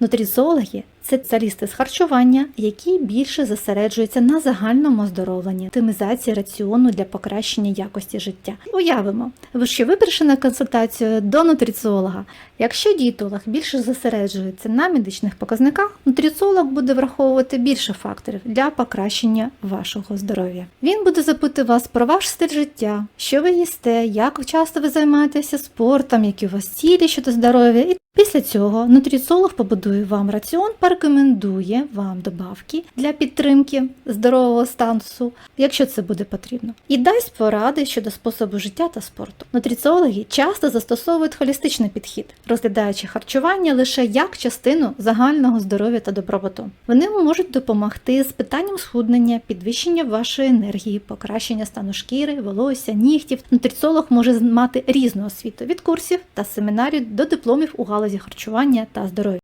Нутріціологи це спеціалісти з харчування, які більше зосереджуються на загальному оздоровленні, оптимізації раціону для покращення якості життя. Уявимо, ви що ви прийшли на консультацію до нутриціолога. Якщо дієтолог більше зосереджується на медичних показниках, нутриціолог буде враховувати більше факторів для покращення вашого здоров'я. Він буде запитувати вас про ваш стиль життя, що ви їсте, як часто ви займаєтеся спортом, які у вас цілі щодо здоров'я. І після цього нутриціолог побудує вам раціон, порекомендує вам добавки для підтримки здорового статусу, якщо це буде потрібно, і дасть поради щодо способу життя та спорту. Нутриціологи часто застосовують холістичний підхід, розглядаючи харчування лише як частину загального здоров'я та добробуту. Вони можуть допомогти з питанням схуднення, підвищення вашої енергії, покращення стану шкіри, волосся, нігтів. Нутриціолог може мати різну освіту від курсів та семінарів до дипломів у галузі харчування та здоров'я.